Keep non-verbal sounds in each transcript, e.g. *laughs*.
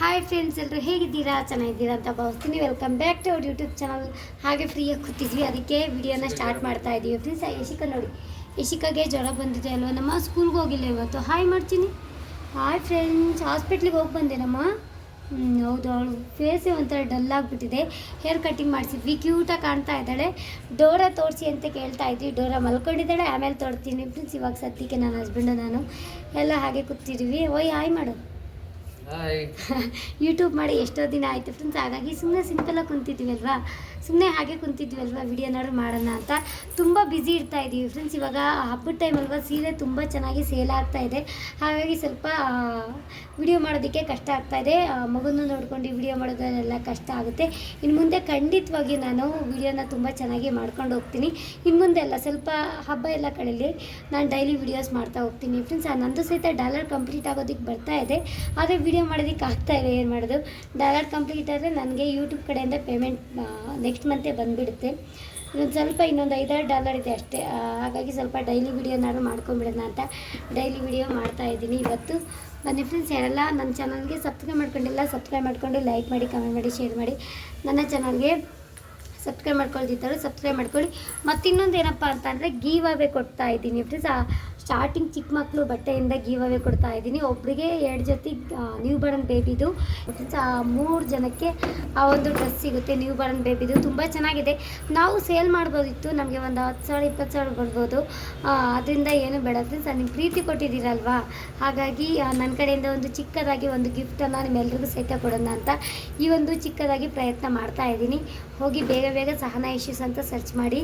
Hi friends ಎಲ್ಲರೂ ಹೇಗಿದ್ದೀರಾ? ಚೆನ್ನಾಗಿದ್ದೀರಾ ಅಂತ ಭಾವಿಸ್ತೀನಿ. ವೆಲ್ಕಮ್ ಬ್ಯಾಕ್ ಟು ಅವ್ರ ಯೂಟ್ಯೂಬ್ ಚಾನಲ್ ಹಾಗೆ ಫ್ರೀಯಾಗಿ ಕೂತಿದ್ವಿ. ಅದಕ್ಕೆ ವಿಡಿಯೋನ ಸ್ಟಾರ್ಟ್ ಮಾಡ್ತಾ ಇದ್ದೀವಿ ಫ್ರೆಂಡ್ಸ್ ಯಶಿಕ ನೋಡಿ. ಯಶಿಕಾಗೆ ಜ್ವರ ಬಂದಿದೆ ಅಲ್ವಾ? ನಮ್ಮ ಸ್ಕೂಲ್ಗೆ ಹೋಗಿಲ್ಲ ಇವತ್ತು. ಹಾಯ್ ಮಾಡ್ತೀನಿ. ಹಾಯ್ ಫ್ರೆಂಡ್ಸ್ ಹಾಸ್ಪಿಟ್ಲಿಗೆ ಹೋಗಿ ಬಂದೇನಮ್ಮ ಹ್ಞೂ ಹೌದು, ಅವಳು ಫೇಸೇ ಒಂಥರ ಡಲ್ ಆಗಿಬಿಟ್ಟಿದೆ. Hair cutting ಮಾಡಿಸಿದ್ವಿ. ಕ್ಯೂಟಾಗಿ ಕಾಣ್ತಾ ಇದ್ದಾಳೆ. ಡೋರ ತೋರಿಸಿ ಅಂತ ಕೇಳ್ತಾ ಇದ್ವಿ. ಡೋರ ಮಲ್ಕೊಂಡಿದ್ದಾಳೆ. ಆಮೇಲೆ ತೋರ್ತೀನಿ ಫ್ರೆಂಡ್ಸ್ ಇವಾಗ ಸದ್ಯಕ್ಕೆ ನನ್ನ ಹಸ್ಬೆಂಡು ನಾನು ಎಲ್ಲ ಹಾಗೆ ಕೂತಿದ್ವಿ. ಓಯ್ ಹಾಯ್ ಮಾಡು. ಯೂಟ್ಯೂಬ್ *laughs* ಮಾಡಿ ಎಷ್ಟೋ ದಿನ ಆಯಿತು ಫ್ರೆಂಡ್ಸ್ ಹಾಗಾಗಿ ಸುಮ್ಮನೆ ಸಿಂಪಲಾಗಿ ಕುಂತಿದ್ವಿ ಅಲ್ವಾ ಸುಮ್ಮನೆ ಹಾಗೆ ಕುಂತಿದ್ವಿ ಅಲ್ವಾ ವಿಡಿಯೋನಾದ್ರು ಮಾಡೋಣ ಅಂತ? ತುಂಬ ಬ್ಯುಸಿ ಇರ್ತಾ ಇದ್ದೀವಿ ಫ್ರೆಂಡ್ಸ್ ಇವಾಗ ಹಬ್ಬದ ಟೈಮ್ ಅಲ್ವಾ ಸೀರೆ ತುಂಬ ಚೆನ್ನಾಗಿ ಸೇಲ್ ಆಗ್ತಾ ಇದೆ. ಹಾಗಾಗಿ ಸ್ವಲ್ಪ ವಿಡಿಯೋ ಮಾಡೋದಕ್ಕೆ ಕಷ್ಟ ಆಗ್ತಾ ಇದೆ. ಮಗುನ ನೋಡ್ಕೊಂಡು ವಿಡಿಯೋ ಮಾಡೋದೆಲ್ಲ ಕಷ್ಟ ಆಗುತ್ತೆ. ಇನ್ನು ಮುಂದೆ ಖಂಡಿತವಾಗಿ ನಾನು ವಿಡಿಯೋನ ತುಂಬ ಚೆನ್ನಾಗಿ ಮಾಡ್ಕೊಂಡು ಹೋಗ್ತೀನಿ. ಇನ್ನು ಮುಂದೆ ಎಲ್ಲ ಸ್ವಲ್ಪ ಹಬ್ಬ ಎಲ್ಲ ಕಡೆಯಲ್ಲಿ ನಾನು ಡೈಲಿ ವಿಡಿಯೋಸ್ ಮಾಡ್ತಾ ಹೋಗ್ತೀನಿ ಫ್ರೆಂಡ್ಸ್ ನಂದು ಸಹಿತ ಡಾಲರ್ ಕಂಪ್ಲೀಟ್ ಆಗೋದಕ್ಕೆ ಬರ್ತಾ ಇದೆ. ಆದರೆ ವಿಡಿಯೋ ಮಾಡೋದಕ್ಕೆ ಆಗ್ತಾ ಇಲ್ಲ ಏನು ಮಾಡೋದು. ಡಾಲರ್ ಕಂಪ್ಲೀಟ್ ಆದರೆ ನನಗೆ ಯೂಟ್ಯೂಬ್ ಕಡೆಯಿಂದ ಪೇಮೆಂಟ್ ನೆಕ್ಸ್ಟ್ ಮಂತೇ ಬಂದುಬಿಡುತ್ತೆ. ಇನ್ನೊಂದು ಸ್ವಲ್ಪ ಇನ್ನೊಂದು ಐದಾರು ಡಾಲರ್ ಇದೆ ಅಷ್ಟೇ. ಹಾಗಾಗಿ ಸ್ವಲ್ಪ ಡೈಲಿ ವಿಡಿಯೋನಾದ್ರು ಮಾಡ್ಕೊಂಬಿಡೋಣ ಅಂತ ಡೈಲಿ ವಿಡಿಯೋ ಮಾಡ್ತಾ ಇದ್ದೀನಿ. ಇವತ್ತು ಬನ್ನಿ ಫ್ರೆಂಡ್ಸ್ ಯಾರೆಲ್ಲ ನನ್ನ ಚಾನಲ್ಗೆ ಸಬ್ಸ್ಕ್ರೈಬ್ ಮಾಡ್ಕೊಂಡಿಲ್ಲ ಸಬ್ಸ್ಕ್ರೈಬ್ ಮಾಡ್ಕೊಂಡು ಲೈಕ್ ಮಾಡಿ ಕಮೆಂಟ್ ಮಾಡಿ ಶೇರ್ ಮಾಡಿ. ನನ್ನ ಚಾನಲ್ಗೆ ಸಬ್ಸ್ಕ್ರೈಬ್ ಮಾಡ್ಕೊಳ್ತಿದ್ದಾರೆ ಸಬ್ಸ್ಕ್ರೈಬ್ ಮಾಡ್ಕೊಳ್ಳಿ. ಮತ್ತಿನ್ನೊಂದು ಏನಪ್ಪ ಅಂತಂದರೆ ಗೀವ್ ಅವೇ ಕೊಡ್ತಾ ಇದ್ದೀನಿ. ಫ್ರೆಂಡ್ಸ್ ಸ್ಟಾರ್ಟಿಂಗ್ ಚಿಕ್ಕ ಮಕ್ಕಳು ಬಟ್ಟೆಯಿಂದ ಗೀವ್ ಅವೇ ಕೊಡ್ತಾ ಇದ್ದೀನಿ. ಒಬ್ಬರಿಗೆ ಎರಡು ಜೊತೆ ನ್ಯೂ ಬರ್ನ್ ಬೇಬಿದು ಮೂರು ಜನಕ್ಕೆ ಆ ಒಂದು ಡ್ರೆಸ್ ಸಿಗುತ್ತೆ ನ್ಯೂ ಬರ್ನ್ ಬೇಬಿದು ತುಂಬ ಚೆನ್ನಾಗಿದೆ. ನಾವು ಸೇಲ್ ಮಾಡ್ಬೋದಿತ್ತು. ನಮಗೆ ಒಂದು ಹತ್ತು ಸಾವಿರ, ಇಪ್ಪತ್ತು ಸಾವಿರ ಬರ್ಬೋದು. ಅದರಿಂದ ಏನು ಬೇಡ. ಸರ್ ನಿಮ್ಮ ಪ್ರೀತಿ ಕೊಟ್ಟಿದ್ದೀರಲ್ವಾ? ಹಾಗಾಗಿ ನನ್ನ ಕಡೆಯಿಂದ ಒಂದು ಚಿಕ್ಕದಾಗಿ ಒಂದು ಗಿಫ್ಟನ್ನು ನಿಮ್ಮೆಲ್ಲರಿಗೂ ಸಹಿತ ಕೊಡೋಣ ಅಂತ ಈ ಒಂದು ಚಿಕ್ಕದಾಗಿ ಪ್ರಯತ್ನ ಮಾಡ್ತಾ ಇದ್ದೀನಿ. ಹೋಗಿ ಬೇಗ ಬೇಗ ಸಹನಾ ಇಶ್ಯೂಸ್ ಅಂತ ಸರ್ಚ್ ಮಾಡಿ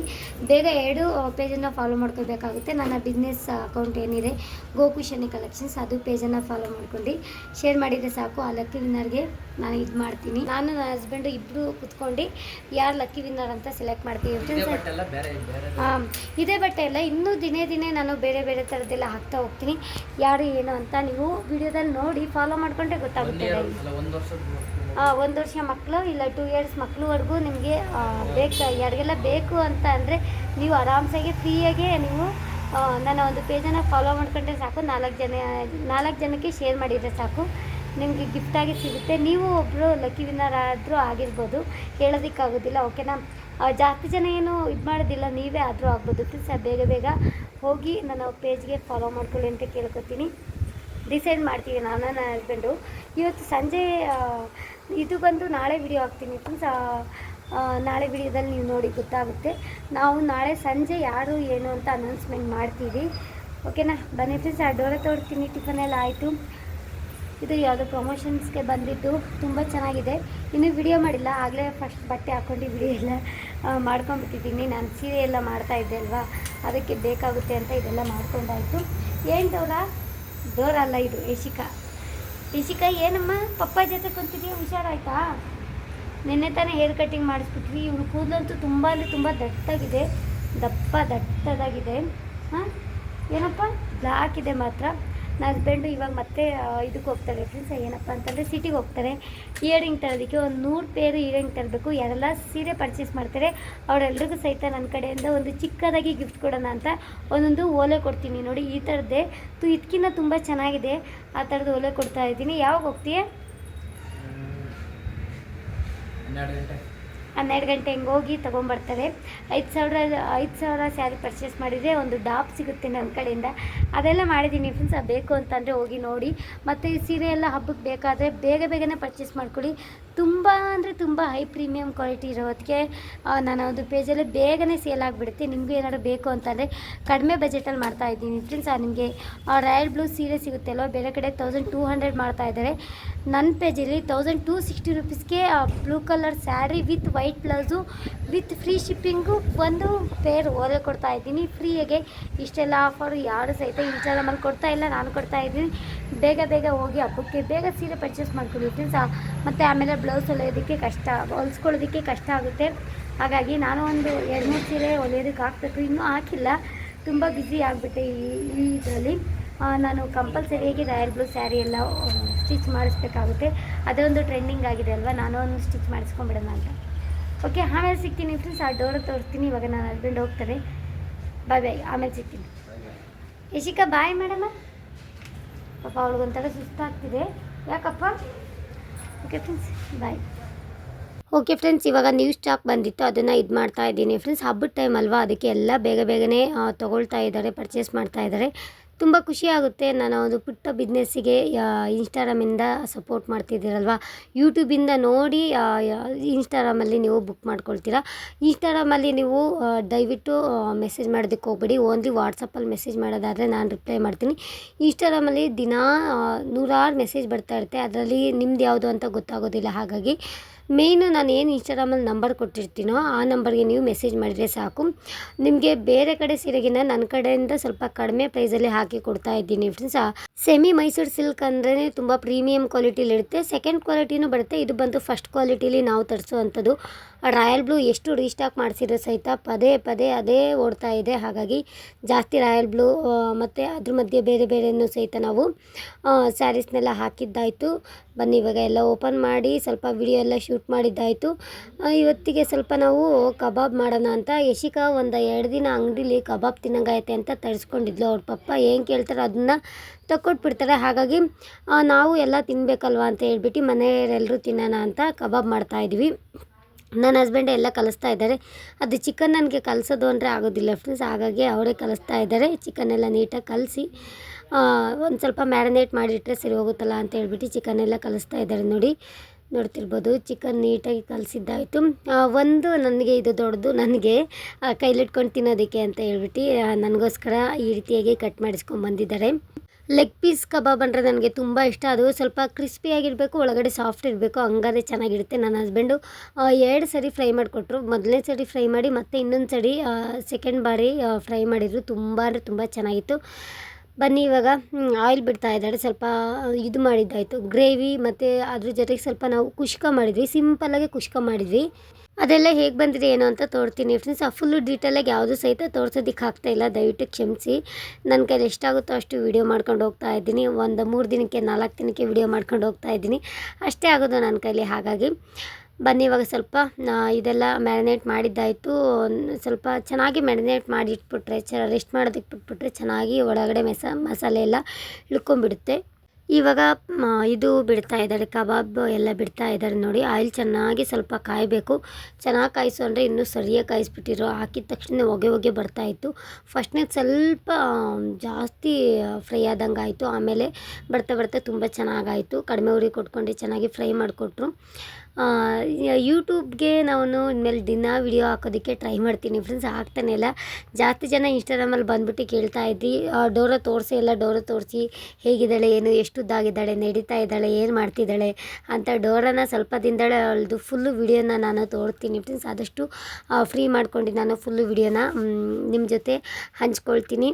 ಬೇಗ ಎರಡು ಪೇಜನ್ನು ಫಾಲೋ ಮಾಡ್ಕೋಬೇಕಾಗುತ್ತೆ ನನ್ನ ಬಿಸ್ನೆಸ್ ಅಕೌಂಟ್ ಏನಿದೆ ಗೋಕುಶನಿ ಕಲೆಕ್ಷನ್ಸ್ ಅದು ಪೇಜನ್ನು ಫಾಲೋ ಮಾಡ್ಕೊಂಡು. ಶೇರ್ ಮಾಡಿದರೆ ಸಾಕು ಆ ಲಕ್ಕಿ ವಿನ್ನರ್ಗೆ ನಾನು ಇದು ಮಾಡ್ತೀನಿ. ನಾನು ನನ್ನ ಹಸ್ಬೆಂಡು ಇಬ್ಬರು ಕುತ್ಕೊಂಡು ಯಾರು ಲಕ್ಕಿ ವಿನ್ನರ್ ಅಂತ ಸೆಲೆಕ್ಟ್ ಮಾಡ್ತೀವಿ ಹಾಂ ಇದೇ ಬಟ್ಟೆ ಎಲ್ಲ ಇನ್ನೂ ದಿನೇ ದಿನೇ ನಾನು ಬೇರೆ ಬೇರೆ ಥರದ್ದೆಲ್ಲ ಹಾಕ್ತಾ ಹೋಗ್ತೀನಿ. ಯಾರು ಏನು ಅಂತ ನೀವು ವಿಡಿಯೋದಲ್ಲಿ ನೋಡಿ ಫಾಲೋ ಮಾಡಿಕೊಂಡ್ರೆ ಗೊತ್ತಾಗುತ್ತೆ ಒಂದು ವರ್ಷ ಮಕ್ಕಳು ಇಲ್ಲ ಟೂ ಇಯರ್ಸ್ ಮಕ್ಕಳುವರೆಗೂ ನಿಮಗೆ ಬೇಕು, ಯಾರಿಗೆಲ್ಲ ಬೇಕು ಅಂತ ಅಂದರೆ ನೀವು ಆರಾಮ್ಸಾಗಿ ಫ್ರೀಯಾಗೆ ನೀವು ನನ್ನ ಒಂದು ಪೇಜನ್ನು ಫಾಲೋ ಮಾಡ್ಕೊಂಡ್ರೆ ಸಾಕು. ನಾಲ್ಕು ಜನ, ನಾಲ್ಕು ಜನಕ್ಕೆ ಶೇರ್ ಮಾಡಿದರೆ ಸಾಕು. ನಿಮಗೆ ಗಿಫ್ಟಾಗಿ ಸಿಗುತ್ತೆ. ನೀವು ಒಬ್ಬರು ಲಕ್ಕಿ ವಿನ್ನರ್ ಆದರೂ ಆಗಿರ್ಬೋದು. ಹೇಳೋದಕ್ಕಾಗೋದಿಲ್ಲ ಓಕೆನಾ ಜಾಸ್ತಿ ಜನ ಏನು ಇದು ಮಾಡೋದಿಲ್ಲ, ನೀವೇ ಆದರೂ ಆಗ್ಬೋದು. ಸರ್ ಬೇಗ ಬೇಗ ಹೋಗಿ ನನ್ನ ಪೇಜ್ಗೆ ಫಾಲೋ ಮಾಡ್ಕೊಳ್ಳಿ ಅಂತ ಕೇಳ್ಕೊತೀನಿ. ಡಿಸೈಡ್ ಮಾಡ್ತೀವಿ ನಾನು, ನನ್ನ ಹಸ್ಬೆಂಡು ಇವತ್ತು ಸಂಜೆ ಇದು ಬಂದು ನಾಳೆ ವಿಡಿಯೋ ಹಾಕ್ತೀನಿ ಫ್ರೆಂಡ್ಸ್ ನಾಳೆ ವಿಡಿಯೋದಲ್ಲಿ ನೀವು ನೋಡಿ ಗೊತ್ತಾಗುತ್ತೆ. ನಾವು ನಾಳೆ ಸಂಜೆ ಯಾರು ಏನು ಅಂತ ಅನೌನ್ಸ್ಮೆಂಟ್ ಮಾಡ್ತೀವಿ. ಓಕೆನಾ ಬನ್ನಿ ಫ್ರೆಂಡ್ಸ್ ಆ ಡೋರೆ ತೋಡ್ತೀನಿ ಟಿಫನ್ ಎಲ್ಲ ಆಯಿತು. ಇದು ಯಾವುದೋ ಪ್ರಮೋಷನ್ಸ್ಗೆ ಬಂದಿದ್ದು, ತುಂಬ ಚೆನ್ನಾಗಿದೆ. ಇನ್ನೂ ವಿಡಿಯೋ ಮಾಡಿಲ್ಲ, ಆಗಲೇ ಫಸ್ಟ್ ಬಟ್ಟೆ ಹಾಕ್ಕೊಂಡು ವಿಡಿಯೋ ಎಲ್ಲ ಮಾಡ್ಕೊಂಡ್ಬಿಟ್ಟಿದ್ದೀನಿ. ನಾನು ಸೀರೆ ಎಲ್ಲ ಮಾಡ್ತಾ ಇದ್ದೆ ಅಲ್ವಾ? ಅದಕ್ಕೆ ಬೇಕಾಗುತ್ತೆ ಅಂತ ಇದೆಲ್ಲ ಮಾಡ್ಕೊಂಡಾಯಿತು. ಏನು ಡೋರ? ಡೋರ್ ಅಲ್ಲ ಇದು ಯಶಿಕಾ ಯಶಿಕಾ ಏನಮ್ಮ? ಪಪ್ಪ ಜೊತೆ ಕುಂತಿದೀಯ ಹುಷಾರಾಯ್ತಾ? ನಿನ್ನೆ ತಾನೇ ಹೇರ್ ಕಟ್ಟಿಂಗ್ ಮಾಡಿಸ್ಬಿಟ್ವಿ. ಇವಳು ಕೂದಲಂತೂ ತುಂಬ ಅಂದರೆ ತುಂಬ ದಟ್ಟಾಗಿದೆ ದಪ್ಪ ದಟ್ಟದಾಗಿದೆ. ಹಾಂ? ಏನಪ್ಪ? ಬ್ಲ್ಯಾಕ್ ಇದೆ ಮಾತ್ರ. ನನ್ನ ಹಸ್ಬೆಂಡು ಇವಾಗ ಮತ್ತೆ ಇದಕ್ಕೆ ಹೋಗ್ತಾರೆ. ಫ್ರೆಂಡ್ಸ್, ಏನಪ್ಪ ಅಂತಂದರೆ ಸಿಟಿಗೆ ಹೋಗ್ತಾರೆ. ಇಯರಿಂಗ್ ತರೋದಕ್ಕೆ ಒಂದು ನೂರು ಪೇರು ಇಯರಿಂಗ್ ತರಬೇಕು. ಎಲ್ಲ ಸೀರೆ ಪರ್ಚೇಸ್ ಮಾಡ್ತಾರೆ, ಅವರೆಲ್ರಿಗೂ ಸಹಿತ ನನ್ನ ಕಡೆಯಿಂದ ಒಂದು ಚಿಕ್ಕದಾಗಿ ಗಿಫ್ಟ್ ಕೊಡೋಣ ಅಂತ ಒಂದೊಂದು ಓಲೆ ಕೊಡ್ತೀನಿ. ನೋಡಿ, ಈ ಥರದ್ದೇ ತು ಇದಕ್ಕಿಂತ ತುಂಬ ಚೆನ್ನಾಗಿದೆ. ಆ ಥರದ್ದು ಓಲೆ ಕೊಡ್ತಾ ಇದ್ದೀನಿ. ಯಾವಾಗ ಹೋಗ್ತೀಯ? ಹನ್ನೆರಡು ಗಂಟೆ ಹಂಗೆ ಹೋಗಿ ತೊಗೊಂಬರ್ತಾರೆ ಐದು ಸಾವಿರ ಐದು ಸಾವಿರ ಸ್ಯಾರಿ ಪರ್ಚೇಸ್ ಮಾಡಿದರೆ ಒಂದು ಡಾಪ್ ಸಿಗುತ್ತೆ ನನ್ನ ಕಡೆಯಿಂದ. ಅದೆಲ್ಲ ಮಾಡಿದ್ದೀನಿ ಫ್ರೆಂಡ್ಸ್ ಅದು ಬೇಕು ಅಂತಂದರೆ ಹೋಗಿ ನೋಡಿ. ಮತ್ತು ಈ ಸೀರೆ ಎಲ್ಲ ಹಬ್ಬಕ್ಕೆ ಬೇಕಾದರೆ ಬೇಗ ಬೇಗನೆ ಪರ್ಚೇಸ್ ಮಾಡ್ಕೊಳ್ಳಿ. ತುಂಬ ಅಂದರೆ ತುಂಬ ಹೈ ಪ್ರೀಮಿಯಮ್ ಕ್ವಾಲಿಟಿ ಇರೋದಕ್ಕೆ ನಾನು ಒಂದು ಪೇಜಲ್ಲಿ ಬೇಗನೆ ಸೇಲ್ ಆಗಿಬಿಡುತ್ತೆ. ನಿಮಗೂ ಏನಾದ್ರು ಬೇಕು ಅಂತಂದರೆ ಕಡಿಮೆ ಬಜೆಟಲ್ಲಿ ಮಾಡ್ತಾ ಇದ್ದೀನಿ ಫ್ರೆಂಡ್ಸ್ ನಿಮಗೆ ರಾಯಲ್ ಬ್ಲೂ ಸೀರೆ ಸಿಗುತ್ತೆ ಅಲ್ವ? ಬೇರೆ ಕಡೆ ತೌಸಂಡ್ ಟೂ ಹಂಡ್ರೆಡ್ ಮಾಡ್ತಾ ಇದ್ದಾರೆ. ನನ್ನ ಪೇಜಲ್ಲಿ thousand two sixty ರುಪೀಸ್ಗೆ blue colour sari with white blouse with free shipping ಒಂದು ಪೇರ್ ಓಲೆ ಕೊಡ್ತಾ ಇದ್ದೀನಿ. ಫ್ರೀಯಾಗೆ ಇಷ್ಟೆಲ್ಲ ಆಫರು ಯಾರು ಸಹಿತ ಇನ್ಸ್ಟಾಗ್ರಾಮಲ್ಲಿ ಕೊಡ್ತಾ ಇಲ್ಲ. ನಾನು ಕೊಡ್ತಾ ಇದ್ದೀನಿ. ಬೇಗ ಬೇಗ ಹೋಗಿ ಹಬ್ಬಕ್ಕೆ ಬೇಗ ಸೀರೆ ಪರ್ಚೇಸ್ ಮಾಡ್ಕೊಳ್ಳಿ ಫ್ರೆಂಡ್ಸ್ ಮತ್ತು ಆಮೇಲೆ ಬ್ಲೌಸ್ ಹೊಲಿಯೋದಕ್ಕೆ ಕಷ್ಟ, ಹೊಲಿಸ್ಕೊಳ್ಳೋದಕ್ಕೆ ಕಷ್ಟ ಆಗುತ್ತೆ. ಹಾಗಾಗಿ ನಾನು ಒಂದು ಎರಡು ಮೂರು ಸೀರೆ ಹೊಲಿಯೋದಕ್ಕೆ ಹಾಕ್ಬೇಕು ಇನ್ನೂ ಹಾಕಿಲ್ಲ. ತುಂಬ ಬ್ಯುಸಿ ಆಗಿಬಿಟ್ಟೆ ಈ ಈ ಇದರಲ್ಲಿ. ನಾನು ಕಂಪಲ್ಸರಿಯಾಗಿ ರಾಯಲ್ ಬ್ಲೂ ಸ್ಯಾರಿ ಎಲ್ಲ ಸ್ಟಿಚ್ ಮಾಡಿಸ್ಬೇಕಾಗುತ್ತೆ. ಅದೊಂದು ಟ್ರೆಂಡಿಂಗ್ ಆಗಿದೆ ಅಲ್ವಾ? ನಾನು ಒಂದು ಸ್ಟಿಚ್ ಮಾಡಿಸ್ಕೊಂಬಿಡೋಣ ಅಂತ. ಓಕೆ, ಆಮೇಲೆ ಸಿಗ್ತೀನಿ. ಫ್ರೆಂಡ್ಸ್ ಆ ಡೋರ್ ತೋರಿಸ್ತೀನಿ. ಇವಾಗ ನನ್ನ ಹಸ್ಬೆಂಡ್ ಹೋಗ್ತಾರೆ. ಬಾಯ್ ಬಾಯ್ ಆಮೇಲೆ ಸಿಗ್ತೀನಿ. ಯಶಿಕಾ ಬಾಯ್ ಮೇಡಮ ಪಾಪ ಅವಳಿಗೊಂಥರ ಸುಸ್ತಾಗ್ತಿದೆ. ಯಾಕಪ್ಪ? Okay friends bye okay friends ಇವಾಗ ನ್ಯೂ ಸ್ಟಾಕ್ ಬಂದಿತ್ತು. ಅದನ್ನು ಇದು ಮಾಡ್ತಾ ಇದ್ದೀನಿ. ಫ್ರೆಂಡ್ಸ್ ಹಬ್ಬದ ಟೈಮ್ ಅಲ್ವಾ? ಅದಕ್ಕೆ ಎಲ್ಲ ಬೇಗ ಬೇಗನೆ ತಗೊಳ್ತಾ ಇದ್ದಾರೆ ಪರ್ಚೇಸ್ ಮಾಡ್ತಾ ಇದ್ದಾರೆ. ತುಂಬ ಖುಷಿಯಾಗುತ್ತೆ. ನಾನು ಒಂದು ಪುಟ್ಟ ಬಿಸ್ನೆಸ್ಸಿಗೆ ಇನ್ಸ್ಟಾಗ್ರಾಮಿಂದ ಸಪೋರ್ಟ್ ಮಾಡ್ತಿದ್ದೀರಲ್ವಾ? ಯೂಟ್ಯೂಬಿಂದ ನೋಡಿ ಇನ್ಸ್ಟಾಗ್ರಾಮಲ್ಲಿ ನೀವು ಬುಕ್ ಮಾಡ್ಕೊಳ್ತೀರಾ? ಇನ್ಸ್ಟಾಗ್ರಾಮಲ್ಲಿ ನೀವು ದಯವಿಟ್ಟು ಮೆಸೇಜ್ ಮಾಡೋದಕ್ಕೆ ಹೋಗ್ಬೇಡಿ. ಓನ್ಲಿ ವಾಟ್ಸಪ್ಪಲ್ಲಿ ಮೆಸೇಜ್ ಮಾಡೋದಾದರೆ ನಾನು ರಿಪ್ಲೈ ಮಾಡ್ತೀನಿ. ಇನ್ಸ್ಟಾಗ್ರಾಮಲ್ಲಿ ದಿನಾ ನೂರಾರು ಮೆಸೇಜ್ ಬರ್ತಾ ಇರುತ್ತೆ. ಅದರಲ್ಲಿ ನಿಮ್ದು ಯಾವುದು ಅಂತ ಗೊತ್ತಾಗೋದಿಲ್ಲ. ಹಾಗಾಗಿ ಮೇಯ್ನು ನಾನು ಏನು ಇನ್ಸ್ಟಾಗ್ರಾಮಲ್ಲಿ ನಂಬರ್ ಕೊಟ್ಟಿರ್ತೀನೋ ಆ ನಂಬರ್ಗೆ ನೀವು ಮೆಸೇಜ್ ಮಾಡಿದರೆ ಸಾಕು. ನಿಮಗೆ ಬೇರೆ ಕಡೆ ಸೀರೆಗಿನ್ನ ನನ್ನ ಕಡೆಯಿಂದ ಸ್ವಲ್ಪ ಕಡಿಮೆ ಪ್ರೈಸಲ್ಲಿ ಹಾಕಿ ಕೊಡ್ತಾ ಇದ್ದೀನಿ ಫ್ರೆಂಡ್ಸ್ ಸೆಮಿ ಮೈಸೂರು ಸಿಲ್ಕ್ ಅಂದ್ರೆ ತುಂಬ ಪ್ರೀಮಿಯಂ ಕ್ವಾಲಿಟಿಲಿ ಇರುತ್ತೆ ಸೆಕೆಂಡ್ ಕ್ವಾಲಿಟಿನೂ ಬರುತ್ತೆ. ಇದು ಬಂದು ಫಸ್ಟ್ ಕ್ವಾಲಿಟಿಲಿ ನಾವು ತರಿಸುವಂಥದ್ದು ರಾಯಲ್ ಬ್ಲೂ ಎಷ್ಟು ರೀಸ್ಟಾಕ್ ಮಾಡಿಸಿದ್ರೆ ಸಹಿತ ಪದೇ ಪದೇ ಅದೇ ಓಡ್ತಾ ಇದೆ. ಹಾಗಾಗಿ ಜಾಸ್ತಿ ರಾಯಲ್ ಬ್ಲೂ ಮತ್ತು ಅದ್ರ ಮಧ್ಯೆ ಬೇರೆ ಬೇರೆನೂ ಸಹಿತ ನಾವು ಸ್ಯಾರೀಸ್ನೆಲ್ಲ ಹಾಕಿದ್ದಾಯಿತು. ಬನ್ನಿ, ಇವಾಗ ಎಲ್ಲ ಓಪನ್ ಮಾಡಿ, ಸ್ವಲ್ಪ ವಿಡಿಯೋ ಎಲ್ಲ ಶೂಟ್ ಮಾಡಿದ್ದಾಯಿತು. ಇವತ್ತಿಗೆ ಸ್ವಲ್ಪ ನಾವು ಕಬಾಬ್ ಮಾಡೋಣ ಅಂತ. ಯಶಿಕಾ ಒಂದು ಎರಡು ದಿನ ಅಂಗಡಿಲಿ ಕಬಾಬ್ ತಿನ್ನಂಗಾಯ್ತೆ ಅಂತ ತರಿಸ್ಕೊಂಡಿದ್ಲು ಅವ್ರ ಪಪ್ಪ. ಏನು ಕೇಳ್ತಾರೆ ಅದನ್ನ ತಕ್ಕೊಟ್ಬಿಡ್ತಾರೆ. ಹಾಗಾಗಿ ನಾವು ಎಲ್ಲ ತಿನ್ನಬೇಕಲ್ವ ಅಂತ ಹೇಳ್ಬಿಟ್ಟು ಮನೆಯವರೆಲ್ಲರೂ ತಿನ್ನೋಣ ಅಂತ ಕಬಾಬ್ ಮಾಡ್ತಾಯಿದ್ವಿ ನನ್ನ ಹಸ್ಬೆಂಡ್ ಎಲ್ಲ ಕಲಿಸ್ತಾ ಇದ್ದಾರೆ. ಅದು ಚಿಕನ್ ನನಗೆ ಕಲಿಸೋದು ಅಂದರೆ ಆಗೋದಿಲ್ಲ ಫ್ರೆಂಡ್ಸ್ ಹಾಗಾಗಿ ಅವರೇ ಕಲಿಸ್ತಾ ಇದ್ದಾರೆ. ಚಿಕನ್ ಎಲ್ಲ ನೀಟಾಗಿ ಕಲಸಿ ಒಂದು ಸ್ವಲ್ಪ ಮ್ಯಾರಿನೇಟ್ ಮಾಡಿಟ್ರೆ ಸರಿ ಹೋಗುತ್ತಲ್ಲ ಅಂತ ಹೇಳ್ಬಿಟ್ಟು ಎಲ್ಲ ಕಲಿಸ್ತಾ ಇದ್ದಾರೆ ನೋಡಿ. ನೋಡ್ತಿರ್ಬೋದು ಚಿಕನ್ ನೀಟಾಗಿ ಕಲಸಿದ್ದಾಯಿತು. ಒಂದು ನನಗೆ ಇದು ದೊಡ್ಡದು, ನನಗೆ ಕೈಲಿಟ್ಕೊಂಡು ತಿನ್ನೋದಕ್ಕೆ ಅಂತ ಹೇಳ್ಬಿಟ್ಟು ನನಗೋಸ್ಕರ ಈ ರೀತಿಯಾಗಿ ಕಟ್ ಮಾಡಿಸ್ಕೊಂಡು ಬಂದಿದ್ದಾರೆ. ಲೆಗ್ ಪೀಸ್ ಕಬಾಬ್ ಅಂದರೆ ನನಗೆ ತುಂಬ ಇಷ್ಟ. ಅದು ಸ್ವಲ್ಪ ಕ್ರಿಸ್ಪಿಯಾಗಿರಬೇಕು ಒಳಗಡೆ ಸಾಫ್ಟ್ ಇರಬೇಕು ಹಂಗಾದ್ರೆ ಚೆನ್ನಾಗಿರುತ್ತೆ ನನ್ನ ಹಸ್ಬೆಂಡು ಎರಡು ಸರಿ ಫ್ರೈ ಮಾಡಿಕೊಟ್ರು. ಮೊದಲನೇ ಸರಿ ಫ್ರೈ ಮಾಡಿ ಮತ್ತು ಇನ್ನೊಂದು ಸರಿ ಸೆಕೆಂಡ್ ಬಾರಿ ಫ್ರೈ ಮಾಡಿದರು. ತುಂಬ ಅಂದರೆ ತುಂಬ ಚೆನ್ನಾಗಿತ್ತು. ಬನ್ನಿ ಇವಾಗ ಆಯಿಲ್ ಬಿಡ್ತಾ ಇದ್ದಾಳೆ ಸ್ವಲ್ಪ ಇದು ಮಾಡಿದ್ದಾಯಿತು ಗ್ರೇವಿ ಮತ್ತು ಅದ್ರ ಜೊತೆಗೆ ಸ್ವಲ್ಪ ನಾವು ಕುಷ್ಕ ಮಾಡಿದ್ವಿ ಸಿಂಪಲ್ಲಾಗಿ ಕುಷ್ಕ ಮಾಡಿದ್ವಿ. ಅದೆಲ್ಲ ಹೇಗೆ ಬಂದಿದೆ ಏನೋ ಅಂತ ತೋರ್ತೀನಿ ಫ್ರೆಂಡ್ಸ್ ಆ ಫುಲ್ಲು ಡೀಟೇಲಾಗಿ ಯಾವುದು ಸಹಿತ ತೋರ್ಸೋದಕ್ಕೆ ಆಗ್ತಾ ಇಲ್ಲ, ದಯವಿಟ್ಟು ಕ್ಷಮಿಸಿ. ನನ್ನ ಕೈಲಿ ಎಷ್ಟಾಗುತ್ತೋ ಅಷ್ಟು ವಿಡಿಯೋ ಮಾಡ್ಕೊಂಡು ಹೋಗ್ತಾ ಇದ್ದೀನಿ, ಒಂದು ಮೂರು ದಿನಕ್ಕೆ, ನಾಲ್ಕು ದಿನಕ್ಕೆ ವಿಡಿಯೋ ಮಾಡ್ಕೊಂಡು ಹೋಗ್ತಾ ಇದ್ದೀನಿ. ಅಷ್ಟೇ ಆಗೋದು ನನ್ನ ಕೈಲಿ ಹಾಗಾಗಿ. ಬನ್ನಿ, ಇವಾಗ ಸ್ವಲ್ಪ ಇದೆಲ್ಲ ಮ್ಯಾರಿನೇಟ್ ಮಾಡಿದ್ದಾಯಿತು. ಸ್ವಲ್ಪ ಚೆನ್ನಾಗಿ ಮ್ಯಾರಿನೇಟ್ ಮಾಡಿ ಇಟ್ಬಿಟ್ರೆ ಚ, ರೆಸ್ಟ್ ಮಾಡೋದಕ್ಕೆ ಬಿಟ್ಬಿಟ್ರೆ ಚೆನ್ನಾಗಿ ಒಳಗಡೆ ಮೆಸ, ಮಸಾಲೆ ಎಲ್ಲ ಇಳ್ಕೊಂಬಿಡುತ್ತೆ ಇವಾಗ ಇದು ಬಿಡ್ತಾ ಇದ್ದಾರೆ, ಕಬಾಬ್ ಎಲ್ಲ ಬಿಡ್ತಾ ಇದ್ದಾರೆ ನೋಡಿ. ಆಯಿಲ್ ಚೆನ್ನಾಗಿ ಸ್ವಲ್ಪ ಕಾಯಬೇಕು. ಚೆನ್ನಾಗಿ ಕಾಯಿಸು ಅಂದರೆ ಇನ್ನೂ ಸರಿಯಾಗಿ ಕಾಯಿಸ್ಬಿಟ್ಟಿರೋ. ಹಾಕಿದ ತಕ್ಷಣ ಹೊಗೆ ಹೊಗೆ ಬರ್ತಾ ಇತ್ತು. ಫಸ್ಟ್ನೇ ಸ್ವಲ್ಪ ಜಾಸ್ತಿ ಫ್ರೈ ಆದಂಗೆ ಆಯಿತು. ಆಮೇಲೆ ಬರ್ತಾ ಬರ್ತಾ ತುಂಬ ಚೆನ್ನಾಗಾಯಿತು. ಕಡಿಮೆ ಉರಿ ಕೊಟ್ಕೊಂಡು ಚೆನ್ನಾಗಿ ಫ್ರೈ ಮಾಡಿಕೊಟ್ರು. ಯೂಟ್ಯೂಬ್ಗೆ ನಾನು ಇನ್ಮೇಲೆ ದಿನ ವಿಡಿಯೋ ಹಾಕೋದಕ್ಕೆ ಟ್ರೈ ಮಾಡ್ತೀನಿ ಫ್ರೆಂಡ್ಸ್ ಆಗ್ತಾನೆ ಇಲ್ಲ. ಜಾಸ್ತಿ ಜನ ಇನ್ಸ್ಟಾಗ್ರಾಮಲ್ಲಿ ಬಂದ್ಬಿಟ್ಟು ಕೇಳ್ತಾ ಇದ್ದಿ ಆ, ಡೋರ ತೋರಿಸಿ ಎಲ್ಲ ಡೋರ ತೋರಿಸಿ ಹೇಗಿದ್ದಾಳೆ ಏನು ಎಷ್ಟು ಉದ್ದಾಗಿದ್ದಾಳೆ ನಡೀತಾ ಇದ್ದಾಳೆ ಏನು ಮಾಡ್ತಿದ್ದಾಳೆ ಅಂತ ಡೋರನ ಸ್ವಲ್ಪ ದಿನದಳೆ ಅವಳದು ಫುಲ್ಲು ವಿಡಿಯೋನ ನಾನು ತೋರ್ತೀನಿ ಫ್ರೆಂಡ್ಸ್ ಆದಷ್ಟು ಫ್ರೀ ಮಾಡ್ಕೊಂಡು ನಾನು ಫುಲ್ಲು ವಿಡಿಯೋನ ನಿಮ್ಮ ಜೊತೆ ಹಂಚ್ಕೊಳ್ತೀನಿ.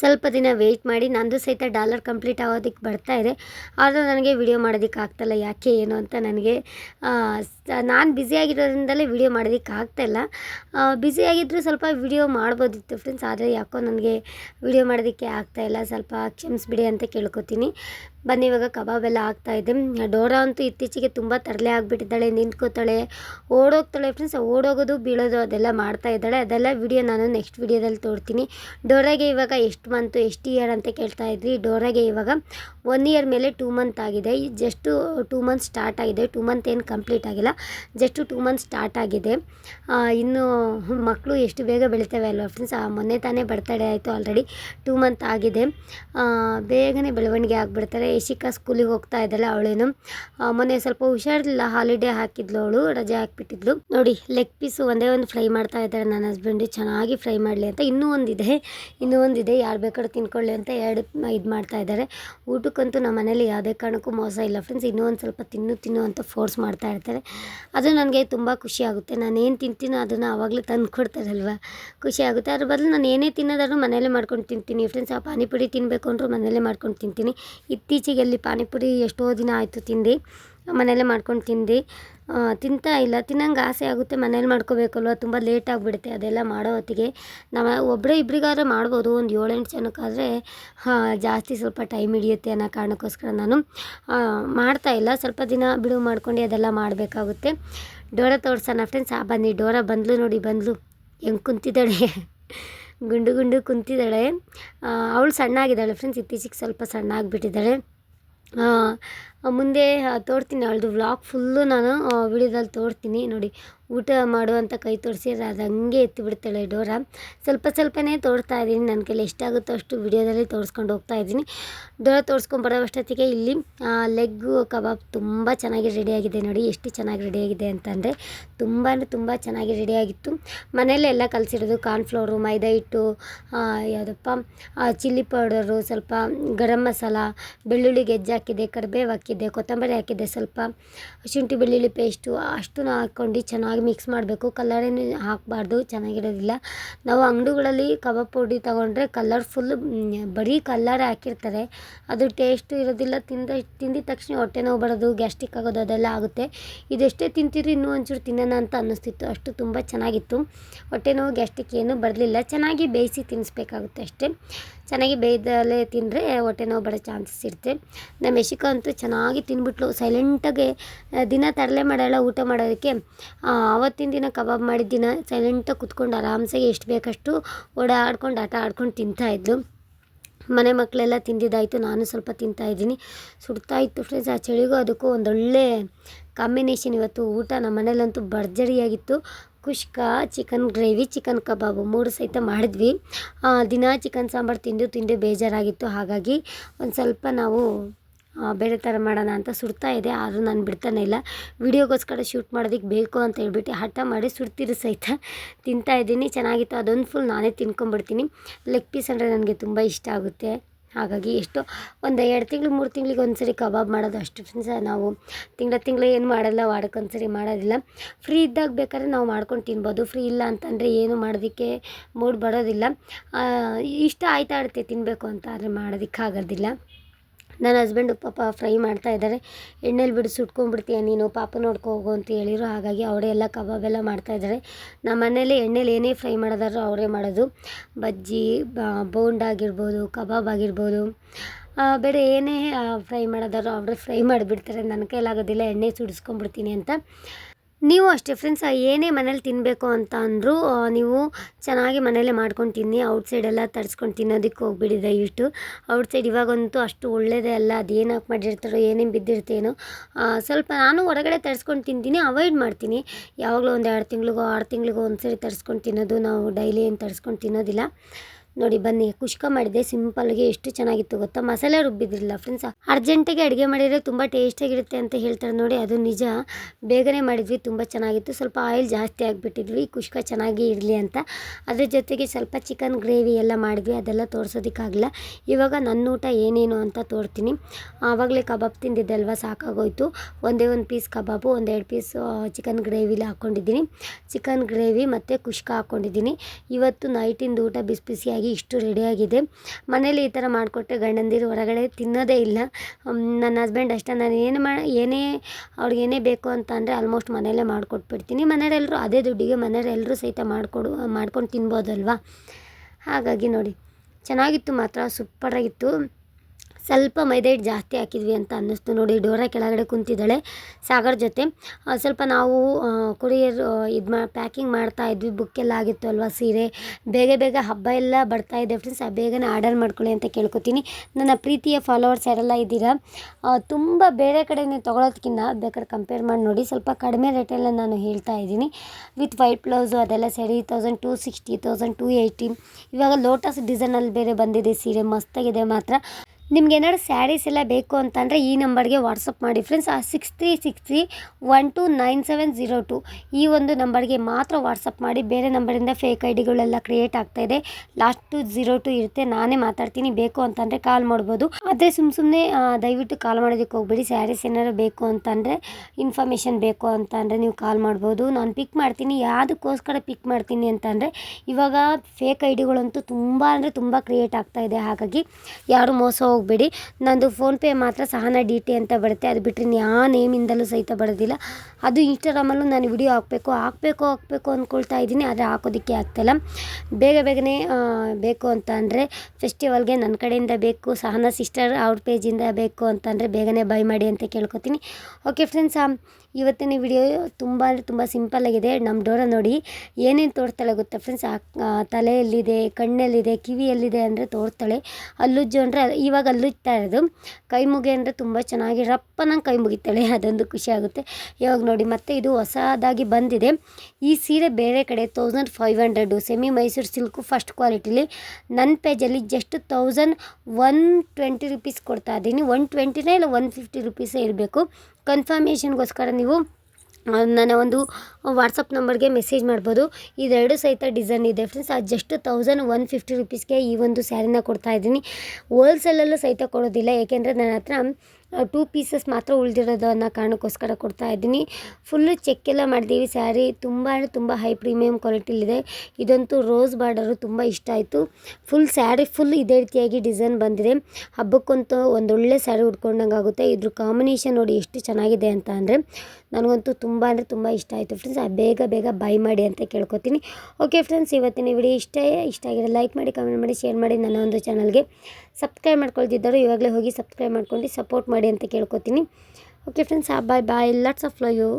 ಸ್ವಲ್ಪ ದಿನ ವೆಯ್ಟ್ ಮಾಡಿ, ನಂದು ಸಹಿತ ಡಾಲರ್ ಕಂಪ್ಲೀಟ್ ಆಗೋದಕ್ಕೆ ಬರ್ತಾ ಇದೆ. ಆದರೂ ನನಗೆ ವಿಡಿಯೋ ಮಾಡೋದಕ್ಕೆ ಆಗ್ತಾಯಿಲ್ಲ ಯಾಕೆ ಏನು ಅಂತ ನನಗೆ ನಾನು ಬ್ಯುಸಿಯಾಗಿರೋದ್ರಿಂದಲೇ ವಿಡಿಯೋ ಮಾಡೋದಕ್ಕೆ ಆಗ್ತಾಯಿಲ್ಲ ಬ್ಯುಸಿಯಾಗಿದ್ದರೂ ಸ್ವಲ್ಪ ವಿಡಿಯೋ ಮಾಡ್ಬೋದಿತ್ತು ಫ್ರೆಂಡ್ಸ್ ಆದರೆ ಯಾಕೋ ನನಗೆ ವಿಡಿಯೋ ಮಾಡೋದಕ್ಕೆ ಆಗ್ತಾಯಿಲ್ಲ ಸ್ವಲ್ಪ ಕ್ಷಮಿಸ್ಬಿಡಿ ಅಂತ ಕೇಳ್ಕೊತೀನಿ. ಬನ್ನಿ, ಇವಾಗ ಕಬಾಬ್ ಎಲ್ಲ ಆಗ್ತಾಯಿದೆ ಡೋರಾ ಅಂತೂ ಇತ್ತೀಚೆಗೆ ತುಂಬ ತರಲೆ ಆಗಿಬಿಟ್ಟಿದ್ದಾಳೆ, ನಿಂತ್ಕೋತಾಳೆ, ಓಡೋಗ್ತಾಳೆ ಫ್ರೆಂಡ್ಸ್ ಓಡೋಗೋದು, ಬೀಳೋದು ಅದೆಲ್ಲ ಮಾಡ್ತಾ ಇದ್ದಾಳೆ. ಅದೆಲ್ಲ ವಿಡಿಯೋ ನಾನು ನೆಕ್ಸ್ಟ್ ವಿಡಿಯೋದಲ್ಲಿ ತೋರ್ತೀನಿ. ಡೋರಾಗೆ ಇವಾಗ ಎಷ್ಟು ಮಂತು ಎಷ್ಟು ಇಯರ್ ಅಂತ ಕೇಳ್ತಾ ಇದ್ರಿ? ಡೋರಾಗೆ ಇವಾಗ ಒನ್ ಇಯರ್ ಮೇಲೆ ಟೂ ಮಂತ್ ಆಗಿದೆ. ಜಸ್ಟು ಟೂ ಮಂತ್ ಸ್ಟಾರ್ಟ್ ಆಗಿದೆ. ಟೂ ಮಂತ್ ಏನು ಕಂಪ್ಲೀಟ್ ಆಗಿಲ್ಲ. ಜಸ್ಟು ಟೂ ಮಂತ್ ಸ್ಟಾರ್ಟ್ ಆಗಿದೆ. ಇನ್ನು ಮಕ್ಕಳು ಎಷ್ಟು ಬೇಗ ಬೆಳಿತವೆ ಅಲ್ವಾ ಫ್ರೆಂಡ್ಸ್ ಮೊನ್ನೆ ತಾನೇ ಬರ್ತಡೇ ಆಯಿತು ಆಲ್ರೆಡಿ ಟೂ ಮಂತ್ ಆಗಿದೆ. ಬೇಗನೆ ಬೆಳವಣಿಗೆ ಆಗಿಬಿಡ್ತಾರೆ. ಯಶಿಕಾ ಸ್ಕೂಲಿಗೆ ಹೋಗ್ತಾ ಇದ್ದಾಳೆ ಅವಳೇನು. ಮೊನ್ನೆ ಸ್ವಲ್ಪ ಹುಷಾರಿಲ್ಲ ಹಾಲಿಡೇ ಹಾಕಿದ್ಲು ಅವಳು. ರಜೆ ಹಾಕಿಬಿಟ್ಟಿದ್ಲು. ನೋಡಿ ಲೆಗ್ ಪೀಸು ಒಂದೇ ಒಂದು ಫ್ರೈ ಮಾಡ್ತಾ ಇದ್ದಾರೆ ನನ್ನ ಹಸ್ಬೆಂಡು ಚೆನ್ನಾಗಿ ಫ್ರೈ ಮಾಡಲಿ ಅಂತ. ಇನ್ನೂ ಒಂದಿದೆ. ಇನ್ನೂ ಒಂದಿದೆ. ಯಾರು ಬೇಕಾದ್ರೂ ತಿನ್ಕೊಳ್ಳಿ ಅಂತ ಎರಡು, ಇದು ಮಾಡ್ತಾ ಇದ್ದಾರೆ. ಊಟಕ್ಕಂತೂ ನಮ್ಮ ಮನೇಲಿ ಯಾವುದೇ ಕಾರಣಕ್ಕೂ ಮೋಸ ಇಲ್ಲ ಫ್ರೆಂಡ್ಸ್ ಇನ್ನೂ ಒಂದು ಸ್ವಲ್ಪ ತಿನ್ನು ತಿನ್ನು ಅಂತ ಫೋರ್ಸ್ ಮಾಡ್ತಾ ಇರ್ತಾರೆ. ಅದು ನನಗೆ ತುಂಬ ಖುಷಿ ಆಗುತ್ತೆ. ನಾನು ಏನು ತಿಂತೀನೋ ಅದನ್ನು ಆವಾಗಲೇ ತಂದು ಕೊಡ್ತಾರಲ್ವ? ಖುಷಿ ಆಗುತ್ತೆ. ಅದ್ರ ಬದಲು ನಾನು ಏನೇ ತಿನ್ನೋದಾದ್ರೂ ಮನೇಲೇ ಮಾಡ್ಕೊಂಡು ತಿಂತೀನಿ. ಫ್ರೆಂಡ್ಸ್ ಆ ಪಾನಿಪುರಿ ತಿನ್ನಬೇಕು ಅಂದರೂ ಮನೇಲೇ ಮಾಡ್ಕೊಂಡು ತಿಂತೀನಿ. ಇತ್ತೀಚೆಗೆ ಅಲ್ಲಿ ಪಾನಿಪುರಿ ಎಷ್ಟೋ ದಿನ ಆಯಿತು ತಿಂದು. ಮನೇಲೇ ಮಾಡ್ಕೊಂಡು ತಿಂದು ತಿಂತಾ ಇಲ್ಲ, ತಿನ್ನಂಗೆ ಆಸೆ ಆಗುತ್ತೆ, ಮನೇಲಿ ಮಾಡ್ಕೋಬೇಕಲ್ವ, ತುಂಬ ಲೇಟ್ ಆಗಿಬಿಡುತ್ತೆ ಅದೆಲ್ಲ ಮಾಡೋ ಹೊತ್ತಿಗೆ. ನಾವು ಒಬ್ಬರೇ ಇಬ್ಬರಿಗಾದ್ರೆ ಮಾಡ್ಬೋದು, ಒಂದು ಏಳೆಂಟು ಜನಕ್ಕಾದರೆ ಜಾಸ್ತಿ ಸ್ವಲ್ಪ ಟೈಮ್ ಹಿಡಿಯುತ್ತೆ ಅನ್ನೋ ಕಾರಣಕ್ಕೋಸ್ಕರ ನಾನು ಮಾಡ್ತಾ ಇಲ್ಲ. ಸ್ವಲ್ಪ ದಿನ ಬಿಡುವು ಮಾಡ್ಕೊಂಡು ಅದೆಲ್ಲ ಮಾಡಬೇಕಾಗುತ್ತೆ. ಡೋರ ತೋರ್ಸೋಣ ಫ್ರೆಂಡ್ಸ್ ಆ, ಬನ್ನಿ, ಡೋರ ಬಂದ್ಲು ನೋಡಿ, ಬಂದ್ಲು. ಹೆಂಗೆ ಕುಂತಿದ್ದಾಳೆ? ಗುಂಡು ಗುಂಡು ಕುಂತಿದ್ದಾಳೆ. ಅವಳು ಸಣ್ಣ ಆಗಿದ್ದಾಳೆ ಫ್ರೆಂಡ್ಸ್ ಇತ್ತೀಚೆಗೆ ಸ್ವಲ್ಪ ಸಣ್ಣ ಆಗಿಬಿಟ್ಟಿದ್ದಾಳೆ ಮುಂದೆ ತೋರ್ತೀನಿ. ಅವಳದು ವ್ಲಾಗ್ ಫುಲ್ಲು ನಾನು ವಿಡಿಯೋದಲ್ಲಿ ತೋರ್ತೀನಿ. ನೋಡಿ ಊಟ ಮಾಡುವಂಥ ಕೈ ತೋರಿಸಿದ್ರೆ ಅದು ಹಂಗೆ ಎತ್ತಿ ಬಿಡ್ತಾಳೆ ಡೋರ. ಸ್ವಲ್ಪ ಸ್ವಲ್ಪನೇ ತೋರಿಸ್ತಾ ಇದ್ದೀನಿ. ನನ್ನ ಕೈಲಿ ಎಷ್ಟಾಗುತ್ತೋ ಅಷ್ಟು ವಿಡಿಯೋದಲ್ಲಿ ತೋರಿಸ್ಕೊಂಡು ಹೋಗ್ತಾ ಇದ್ದೀನಿ. ಡೋರ ತೋರಿಸ್ಕೊಂಡು ಬರೋವಷ್ಟೊತ್ತಿಗೆ ಇಲ್ಲಿ ಲೆಗ್ಗು ಕಬಾಬ್ ತುಂಬ ಚೆನ್ನಾಗಿ ರೆಡಿಯಾಗಿದೆ ನೋಡಿ. ಎಷ್ಟು ಚೆನ್ನಾಗಿ ರೆಡಿಯಾಗಿದೆ ಅಂತಂದರೆ ತುಂಬ ತುಂಬ ಚೆನ್ನಾಗಿ ರೆಡಿಯಾಗಿತ್ತು ಮನೆಯಲ್ಲೇ ಎಲ್ಲ ಕಾರ್ನ್ ಕಾರ್ನ್ಫ್ಲೋರು ಮೈದಾ ಹಿಟ್ಟು ಯಾವುದಪ್ಪ ಚಿಲ್ಲಿ ಪೌಡರು ಸ್ವಲ್ಪ ಗರಂ ಮಸಾಲ, ಬೆಳ್ಳುಳ್ಳಿ ಗೆಜ್ಜೆ ಹಾಕಿದ್ದೆ ಕರಿಬೇವು ಹಾಕಿದ್ದೆ ಕೊತ್ತಂಬರಿ ಹಾಕಿದ್ದೆ ಸ್ವಲ್ಪ ಶುಂಠಿ ಬೆಳ್ಳುಳ್ಳಿ ಪೇಸ್ಟು ಅಷ್ಟು ಹಾಕ್ಕೊಂಡು ಚೆನ್ನಾಗಿ ಮಿಕ್ಸ್ ಮಾಡಬೇಕು. ಕಲರೇನು ಹಾಕಬಾರ್ದು, ಚೆನ್ನಾಗಿರೋದಿಲ್ಲ. ನಾವು ಅಂಗಡಿಗಳಲ್ಲಿ ಕಬಾಬ್ ಪುಡಿ ತೊಗೊಂಡ್ರೆ ಕಲರ್ ಫುಲ್ ಬರೀ ಕಲ್ಲರ್ ಹಾಕಿರ್ತಾರೆ. ಅದು ಟೇಸ್ಟ್ ಇರೋದಿಲ್ಲ. ತಿಂದ, ತಿಂದಿದ ತಕ್ಷಣ ಹೊಟ್ಟೆ ನೋವು ಬರೋದು ಗ್ಯಾಸ್ಟ್ರಿಕ್ ಆಗೋದು, ಅದೆಲ್ಲ ಆಗುತ್ತೆ. ಇದೆಷ್ಟೇ ತಿಂತೀರಿ, ಇನ್ನೂ ಒಂಚೂರು ತಿನ್ನೋಣ ಅಂತ ಅನ್ನಿಸ್ತಿತ್ತು. ಅಷ್ಟು ತುಂಬ ಚೆನ್ನಾಗಿತ್ತು. ಹೊಟ್ಟೆ ನೋವು ಗ್ಯಾಸ್ಟ್ರಿಕ್ ಏನೂ ಬರಲಿಲ್ಲ. ಚೆನ್ನಾಗಿ ಬೇಯಿಸಿ ತಿನ್ನಿಸ್ಬೇಕಾಗುತ್ತೆ ಅಷ್ಟೇ. ಚೆನ್ನಾಗಿ ಬೇಯ್ದಲ್ಲೇ ತಿಂದರೆ ಹೊಟ್ಟೆ ನೋವು ಬರೋ ಚಾನ್ಸಸ್ ಇರುತ್ತೆ. ನಮ್ಮ ಯಶಿಕ ಅಂತೂ ಚೆನ್ನಾಗಿ ತಿಂದ್ಬಿಟ್ಲು. ಸೈಲೆಂಟಾಗೆ ದಿನ ತರಲೆ ಮಾಡೋಲ್ಲ, ಊಟ ಮಾಡೋದಕ್ಕೆ ಆವತ್ತಿನ ದಿನ ಕಬಾಬ್ ಮಾಡಿದ ದಿನ ಸೈಲೆಂಟಾಗಿ ಕುತ್ಕೊಂಡು ಆರಾಮ್ಸಾಗಿ ಎಷ್ಟು ಬೇಕಷ್ಟು ಓಡಾಡ್ಕೊಂಡು, ಆಟ ಆಡ್ಕೊಂಡು ತಿಂತಾಯಿದ್ಲು ಮನೆ ಮಕ್ಕಳೆಲ್ಲ ತಿಂದಿದ್ದಾಯಿತು. ನಾನು ಸ್ವಲ್ಪ ತಿಂತಾಯಿದ್ದೀನಿ ಸುಡ್ತಾ ಇತ್ತು ಫ್ರೆಂಡ್ಸ್. ಆ ಚಳಿಗೂ ಅದಕ್ಕೂ ಒಂದೊಳ್ಳೆ ಕಾಂಬಿನೇಷನ್ ಇವತ್ತು. ಊಟ ನಮ್ಮ ಮನೇಲಂತೂ ಭರ್ಜರಿಯಾಗಿತ್ತು. Kushka, chicken gravy, chicken kebab ಮೂರು ಸಹಿತ ಮಾಡಿದ್ವಿ. ದಿನ ಚಿಕನ್ ಸಾಂಬಾರು ತಿಂದು ತಿಂದು ಬೇಜಾರಾಗಿತ್ತು. ಹಾಗಾಗಿ ಒಂದು ಸ್ವಲ್ಪ ನಾವು ಬೇರೆ ಥರ ಮಾಡೋಣ ಅಂತ ಸುಡ್ತಾ ಇದೆ. ಆದರೂ ನಾನು ಬಿಡ್ತಾನೆ ಇಲ್ಲ. ವಿಡಿಯೋಗೋಸ್ಕರ ಶೂಟ್ ಮಾಡೋದಕ್ಕೆ ಬೇಕು ಅಂತ ಹೇಳ್ಬಿಟ್ಟು ಹಠ ಮಾಡಿ ಸುಡ್ತಿರು ಸಹಿತ ತಿಂತಾ ಇದ್ದೀನಿ. ಚೆನ್ನಾಗಿತ್ತು. ಅದೊಂದು ಫುಲ್ ನಾನೇ ತಿನ್ಕೊಂಬಿಡ್ತೀನಿ ಲೆಗ್ ಪೀಸ್ ಅಂದರೆ ನನಗೆ ತುಂಬ ಇಷ್ಟ ಆಗುತ್ತೆ. ಹಾಗಾಗಿ ಎಷ್ಟು ಒಂದು ಎರಡು ತಿಂಗಳು, ಮೂರು ತಿಂಗಳಿಗೆ ಒಂದು ಸರಿ ಕಬಾಬ್ ಮಾಡೋದು ಅಷ್ಟು ಫ್ರೆಂಡ್ಸ್ ನಾವು ತಿಂಗಳ ತಿಂಗಳು ಏನು ಮಾಡಲ್ಲ ವಾಡಕ್ಕೊಂದ್ಸರಿ ಮಾಡೋದಿಲ್ಲ. ಫ್ರೀ ಇದ್ದಾಗ ಬೇಕಾದ್ರೆ ನಾವು ಮಾಡ್ಕೊಂಡು ತಿನ್ಬೋದು. ಫ್ರೀ ಇಲ್ಲ ಅಂತಂದರೆ ಏನು ಮಾಡೋದಕ್ಕೆ ಮೂಡ್ ಬರೋದಿಲ್ಲ. ಇಷ್ಟ ಆಯ್ತಾ ಇರುತ್ತೆ ತಿನ್ನಬೇಕು ಅಂತ, ಆದರೆ ಮಾಡೋದಕ್ಕಾಗೋದಿಲ್ಲ. ನನ್ನ ಹಸ್ಬೆಂಡು ಪಾಪ ಫ್ರೈ ಮಾಡ್ತಾ ಇದ್ದಾರೆ ಎಣ್ಣೆಲಿ ಬಿಡು ಸುಟ್ಕೊಂಡ್ಬಿಡ್ತೀಯ ನೀನು, ಪಾಪ ನೋಡ್ಕೊ ಹೋಗು ಅಂತ ಹೇಳಿರು ಹಾಗಾಗಿ ಅವರೇ ಎಲ್ಲ ಕಬಾಬೆಲ್ಲ ಮಾಡ್ತಾ ಇದ್ದಾರೆ ನಮ್ಮ ಮನೇಲಿ ಎಣ್ಣೆಲಿ ಏನೇ ಫ್ರೈ ಮಾಡೋದಾದ್ರೂ ಅವರೇ ಮಾಡೋದು. ಬಜ್ಜಿ, ಬ- ಬೋಂಡ ಆಗಿರ್ಬೋದು, ಕಬಾಬ್ ಆಗಿರ್ಬೋದು. ಬೇರೆ ಏನೇ ಫ್ರೈ ಮಾಡೋದಾದ್ರೂ ಅವರೇ ಫ್ರೈ ಮಾಡಿಬಿಡ್ತಾರೆ. ನನ್ನ ಕೈಲಾಗೋದಿಲ್ಲ ಎಣ್ಣೆ ಸುಡಿಸ್ಕೊಂಡ್ಬಿಡ್ತೀನಿ ಅಂತ. ನೀವು ಅಷ್ಟೇ ಫ್ರೆಂಡ್ಸ್ ಏನೇ ಮನೇಲಿ ತಿನ್ನಬೇಕು ಅಂತ ಅಂದರೂ ನೀವು ಚೆನ್ನಾಗಿ ಮನೇಲೇ ಮಾಡ್ಕೊಂಡು ತಿನ್ನಿ ಔಟ್ಸೈಡೆಲ್ಲ ತರಿಸ್ಕೊಂಡು ತಿನ್ನೋದಕ್ಕೆ ಹೋಗ್ಬಿಡಿ ದಯವಿಟ್ಟು. ಔಟ್ಸೈಡ್ ಇವಾಗಂತೂ ಅಷ್ಟು ಒಳ್ಳೆಯದೇ ಅಲ್ಲ, ಅದು ಹಾಕಿ ಮಾಡಿರ್ತಾರೋ, ಏನೇನು ಬಿದ್ದಿರ್ತೇನೋ ಸ್ವಲ್ಪ ನಾನು ಹೊರಗಡೆ ತರಿಸ್ಕೊಂಡು ತಿಂತೀನಿ ಅವಾಯ್ಡ್ ಮಾಡ್ತೀನಿ. ಯಾವಾಗಲೂ ಒಂದು ಎರಡು ತಿಂಗಳಿಗೋ, ಆರು ತಿಂಗಳಿಗೋ ಒಂದು ಸರಿ ತರಿಸ್ಕೊಂಡು ತಿನ್ನೋದು ನಾವು ಡೈಲಿ ಏನು ತರಿಸ್ಕೊಂಡು ತಿನ್ನೋದಿಲ್ಲ. ನೋಡಿ ಬನ್ನಿ, ಕುಷ್ಕ ಮಾಡಿದೆ ಸಿಂಪಲ್ಗೆ ಎಷ್ಟು ಚೆನ್ನಾಗಿತ್ತು ಗೊತ್ತಾ? ಮಸಾಲೆ ರುಬ್ಬಿದ್ರಿಲ್ಲ ಫ್ರೆಂಡ್ಸ್ ಅರ್ಜೆಂಟಿಗೆ ಅಡುಗೆ ಮಾಡಿದರೆ ತುಂಬ ಟೇಸ್ಟಿಯಾಗಿರುತ್ತೆ ಅಂತ ಹೇಳ್ತಾರೆ ನೋಡಿ, ಅದು ನಿಜ. ಬೇಗನೆ ಮಾಡಿದ್ವಿ, ತುಂಬ ಚೆನ್ನಾಗಿತ್ತು. ಸ್ವಲ್ಪ ಆಯಿಲ್ ಜಾಸ್ತಿ ಆಗಿಬಿಟ್ಟಿದ್ವಿ, ಕುಷ್ಕ ಚೆನ್ನಾಗಿ ಇರಲಿ ಅಂತ. ಅದ್ರ ಜೊತೆಗೆ ಸ್ವಲ್ಪ ಚಿಕನ್ ಗ್ರೇವಿ ಎಲ್ಲ ಮಾಡಿದ್ವಿ, ಅದೆಲ್ಲ ತೋರಿಸೋದಕ್ಕಾಗಲ್ಲ. ಇವಾಗ ನನ್ನ ಊಟ ಏನೇನು ಅಂತ ತೋರ್ತೀನಿ. ಆವಾಗಲೇ ಕಬಾಬ್ ತಿಂದಿದ್ದಲ್ವ, ಸಾಕಾಗೋಯ್ತು. ಒಂದೇ ಒಂದು ಪೀಸ್ ಕಬಾಬು ಒಂದೆರಡು ಪೀಸ್ ಚಿಕನ್ ಗ್ರೇವಿಲಿ ಹಾಕ್ಕೊಂಡಿದ್ದೀನಿ ಚಿಕನ್ ಗ್ರೇವಿ ಮತ್ತು ಕುಷ್ಕ ಹಾಕ್ಕೊಂಡಿದ್ದೀನಿ ಇವತ್ತು ನೈಟಿಂದ ಊಟ ಬಿಸಿ ಬಿಸಿಯಾಗಿ ಇಷ್ಟು ರೆಡಿಯಾಗಿದೆ ಮನೇಲಿ ಈ ಥರ ಮಾಡಿಕೊಟ್ಟೆ ಗಂಡಂದಿರು ಹೊರಗಡೆ ತಿನ್ನೋದೇ ಇಲ್ಲ. ನನ್ನ ಹಸ್ಬೆಂಡ್ ಅಷ್ಟೇ. ನಾನು ಏನು ಮಾ, ಏನೇ ಅವ್ರಿಗೆ ಏನೇ ಬೇಕು ಅಂತ ಅಂದರೆ ಆಲ್ಮೋಸ್ಟ್ ಮನೆಯಲ್ಲೇ ಮಾಡಿಕೊಟ್ಬಿಡ್ತೀನಿ. ಮನೆಯವರೆಲ್ಲರೂ ಅದೇ ದುಡ್ಡಿಗೆ ಮನೆಯವರೆಲ್ಲರೂ ಸಹಿತ ಮಾಡಿಕೊಡು, ಮಾಡ್ಕೊಂಡು ತಿನ್ಬೋದಲ್ವಾ? ಹಾಗಾಗಿ ನೋಡಿ, ಚೆನ್ನಾಗಿತ್ತು ಮಾತ್ರ ಸೂಪರಾಗಿತ್ತು ಸ್ವಲ್ಪ ಮೈದಾ ಹಿಟ್ಟು ಜಾಸ್ತಿ ಹಾಕಿದ್ವಿ ಅಂತ ಅನ್ನಿಸ್ತು ನೋಡಿ, ಡೋರ ಕೆಳಗಡೆ ಕುಂತಿದ್ದಾಳೆ ಸಾಗರ್ ಜೊತೆ. ಸ್ವಲ್ಪ ನಾವು ಕೊರಿಯರ್ ಇದು ಮಾ, ಪ್ಯಾಕಿಂಗ್ ಮಾಡ್ತಾ ಇದ್ವಿ ಬುಕ್ ಎಲ್ಲ ಆಗಿತ್ತು ಅಲ್ವಾ ಸೀರೆ. ಬೇಗ ಬೇಗ ಹಬ್ಬ ಎಲ್ಲ ಬರ್ತಾ ಇದೆ ಫ್ರೆಂಡ್ಸ್ ಆ, ಬೇಗನೆ ಆರ್ಡರ್ ಮಾಡ್ಕೊಳ್ಳಿ ಅಂತ ಕೇಳ್ಕೊತೀನಿ. ನನ್ನ ಪ್ರೀತಿಯ ಫಾಲೋವರ್ಸ್ ಯಾರೆಲ್ಲ ಇದ್ದೀರಾ ತುಂಬ ಬೇರೆ ಕಡೆ ನೀವು ತೊಗೊಳೋದಕ್ಕಿಂತ ಬೇಕಾದ್ರೆ ಕಂಪೇರ್ ಮಾಡಿ ನೋಡಿ. ಸ್ವಲ್ಪ ಕಡಿಮೆ ರೇಟಲ್ಲೇ ನಾನು ಹೇಳ್ತಾ ಇದ್ದೀನಿ. ವಿತ್ ವೈಟ್ ಬ್ಲೌಸು ಅದೆಲ್ಲ ಸರಿ thousand two sixty thousand two eighty ಇವಾಗ ಲೋಟಸ್ ಡಿಸೈನಲ್ಲಿ ಬೇರೆ ಬಂದಿದೆ ಸೀರೆ, ಮಸ್ತಾಗಿದೆ ಮಾತ್ರ. ನಿಮ್ಗೆ ಸ್ಯಾರೀಸ್ ಎಲ್ಲ ಬೇಕು ಅಂತಂದರೆ ಈ ನಂಬರ್ಗೆ ವಾಟ್ಸಪ್ ಮಾಡಿ ಫ್ರೆಂಡ್ಸ್, ಆ six three six three one two nine seven zero two ಈ ಒಂದು ನಂಬರ್ಗೆ ಮಾತ್ರ ವಾಟ್ಸಪ್ ಮಾಡಿ. ಬೇರೆ ನಂಬರಿಂದ ಫೇಕ್ ಐ ಡಿಗಳೆಲ್ಲ ಕ್ರಿಯೇಟ್ ಆಗ್ತಾಯಿದೆ ಲಾಸ್ಟ್ ಟು ಝೀರೋ ಟು ಇರುತ್ತೆ. ನಾನೇ ಮಾತಾಡ್ತೀನಿ. ಬೇಕು ಅಂತಂದರೆ ಕಾಲ್ ಮಾಡ್ಬೋದು. ಆದರೆ ಸುಮ್ಮ ಸುಮ್ಮನೆ ದಯವಿಟ್ಟು ಕಾಲ್ ಮಾಡೋದಕ್ಕೆ ಹೋಗ್ಬೇಡಿ. ಸ್ಯಾರೀಸ್ ಏನಾದ್ರು ಬೇಕು ಅಂತಂದರೆ ಇನ್ಫಾರ್ಮೇಷನ್ ಬೇಕು ಅಂತಂದರೆ ನೀವು ಕಾಲ್ ಮಾಡ್ಬೋದು. ನಾನು ಪಿಕ್ ಮಾಡ್ತೀನಿ. ಯಾವುದಕ್ಕೋಸ್ಕರ ಪಿಕ್ ಮಾಡ್ತೀನಿ ಅಂತಂದರೆ, ಇವಾಗ ಫೇಕ್ ಐ ಡಿಗಳಂತೂ ತುಂಬ ಅಂದರೆ ತುಂಬ ಕ್ರಿಯೇಟ್ ಆಗ್ತಾ ಇದೆ. ಹಾಗಾಗಿ ಯಾರು ಮೋಸ ಹೋಗಬೇಡಿ. ನಂದು ಫೋನ್ಪೇ ಮಾತ್ರ ಸಹನಾ ಡಿ ಟಿ ಅಂತ ಬರುತ್ತೆ. ಅದು ಬಿಟ್ಟರೆ ಯಾವ ನೇಮಿಂದಲೂ ಸಹಿತ ಬರೋದಿಲ್ಲ. ಅದು ಇನ್ಸ್ಟಾಗ್ರಾಮಲ್ಲೂ ನಾನು ವಿಡಿಯೋ ಹಾಕಬೇಕು. ಹಾಕಬೇಕು ಹಾಕಬೇಕು ಅಂದ್ಕೊಳ್ತಾ ಇದ್ದೀನಿ. ಆದರೆ ಹಾಕೋದಕ್ಕೆ ಆಗ್ತಾಯಿಲ್ಲ ಬೇಗ ಬೇಗನೆ ಬೇಕು ಅಂತ ಅಂದರೆ ಫೆಸ್ಟಿವಲ್ಗೆ ನನ್ನ ಕಡೆಯಿಂದ ಬೇಕು. ಸಹನಾ ಸಿಸ್ಟರ್ ಅವ್ರ ಪೇಜಿಂದ ಬೇಕು ಅಂತಂದರೆ ಬೇಗನೆ ಬೈ ಮಾಡಿ ಅಂತ ಕೇಳ್ಕೊತೀನಿ. ಓಕೆ ಫ್ರೆಂಡ್ಸ್ ಇವತ್ತಿನ ವಿಡಿಯೋ ತುಂಬ ಅಂದರೆ ತುಂಬ ಸಿಂಪಲ್ಲಾಗಿದೆ ನಮ್ಮ ಡೋರ ನೋಡಿ ಏನೇನು ತೋರ್ತಾಳೆ ಗೊತ್ತಾ ಫ್ರೆಂಡ್ಸ್ ತಲೆಯಲ್ಲಿದೆ, ಕಣ್ಣಲ್ಲಿದೆ, ಕಿವಿಯಲ್ಲಿದೆ ಅಂದರೆ ತೋರ್ತಾಳೆ. ಅಲ್ಲುಜ್ಜು ಅಂದರೆ ಇವಾಗ ಅಲ್ಲುಜ್ತಾ ಇರೋದು. ಕೈ ಮುಗಿ ಅಂದರೆ ತುಂಬ ಚೆನ್ನಾಗಿ ರಪ್ಪನಂಗೆ ಕೈ ಮುಗಿತಾಳೆ. ಅದೊಂದು ಖುಷಿ ಆಗುತ್ತೆ. ಇವಾಗ ನೋಡಿ, ಮತ್ತೆ ಇದು ಹೊಸದಾಗಿ ಬಂದಿದೆ. ಈ ಸೀರೆ ಬೇರೆ ಕಡೆ thousand five hundred semi Mysore silk first ಕ್ವಾಲಿಟಿಲಿ ನನ್ನ ಪೇಜಲ್ಲಿ just thousand one twenty rupees ಕೊಡ್ತಾ ಇದ್ದೀನಿ. ಒನ್ ಟ್ವೆಂಟಿನೇ ಇಲ್ಲ ಒನ್ ಫಿಫ್ಟಿ ರುಪೀಸೇ ಇರಬೇಕು. ಕನ್ಫರ್ಮೇಷನ್ಗೋಸ್ಕರ ನೀವು ನನ್ನ ಒಂದು ವಾಟ್ಸಪ್ ನಂಬರ್ಗೆ ಮೆಸೇಜ್ ಮಾಡ್ಬೋದು. ಇದೆರಡು ಸಹಿತ ಡಿಸೈನ್ ಇದೆ ಫ್ರೆಂಡ್ಸ್. ಅದು ಜಸ್ಟ್ ತೌಸಂಡ್ ಒನ್ ಫಿಫ್ಟಿ ರುಪೀಸ್ಗೆ ಈ ಒಂದು ಸ್ಯಾರಿನ ಕೊಡ್ತಾ ಇದ್ದೀನಿ. ಹೋಲ್ಸೇಲಲ್ಲೂ ಸಹಿತ ಕೊಡೋದಿಲ್ಲ. ಏಕೆಂದರೆ ನನ್ನ ಹತ್ರ ಟೂ ಪೀಸಸ್ ಮಾತ್ರ ಉಳಿದಿರೋದು ಕಾರಣಕ್ಕೋಸ್ಕರ ಕೊಡ್ತಾ ಇದ್ದೀನಿ. ಫುಲ್ಲು ಚೆಕ್ ಎಲ್ಲ ಮಾಡಿದ್ದೀವಿ. ಸ್ಯಾರಿ ತುಂಬ ಅಂದರೆ ತುಂಬ ಹೈ ಪ್ರೀಮಿಯಮ್ ಕ್ವಾಲಿಟಿಲಿದೆ ಇದಂತೂ ರೋಸ್ ಬಾರ್ಡರು ತುಂಬ ಇಷ್ಟ ಆಯಿತು. ಫುಲ್ ಸ್ಯಾರಿ ಫುಲ್ ಇದೇ ರೀತಿಯಾಗಿ ಡಿಸೈನ್ ಬಂದಿದೆ. ಹಬ್ಬಕ್ಕಂತೂ ಒಂದೊಳ್ಳೆ ಸ್ಯಾರಿ ಉಟ್ಕೊಂಡಂಗೆ ಆಗುತ್ತೆ ಇದ್ರ ಕಾಂಬಿನೇಷನ್ ನೋಡಿ ಎಷ್ಟು ಚೆನ್ನಾಗಿದೆ ಅಂತ ಅಂದರೆ ನನಗಂತೂ ತುಂಬ ಅಂದರೆ ತುಂಬ ಇಷ್ಟ ಆಯಿತು ಫ್ರೆಂಡ್ಸ್. ಬೇಗ ಬೇಗ ಬೈ ಮಾಡಿ ಅಂತ ಕೇಳ್ಕೊತೀನಿ. ಓಕೆ ಫ್ರೆಂಡ್ಸ್, ಇವತ್ತಿನ ವಿಡಿಯೋ ಇಷ್ಟ ಇಷ್ಟ ಆಗಿದೆ ಲೈಕ್ ಮಾಡಿ, ಕಮೆಂಟ್ ಮಾಡಿ, ಶೇರ್ ಮಾಡಿ ನನ್ನ ಒಂದು ಚಾನಲ್ಗೆ. ಸಬ್ಸ್ಕ್ರೈಬ್ ಮಾಡ್ಕೊಳ್ತಿದ್ದರು ಇವಾಗಲೇ ಹೋಗಿ ಸಬ್ಸ್ಕ್ರೈಬ್ ಮಾಡ್ಕೊಂಡು ಸಪೋರ್ಟ್ ಮಾಡಿ ಅಂತ ಕೇಳ್ಕೊತೀನಿ. Okay friends bye bye lots of love you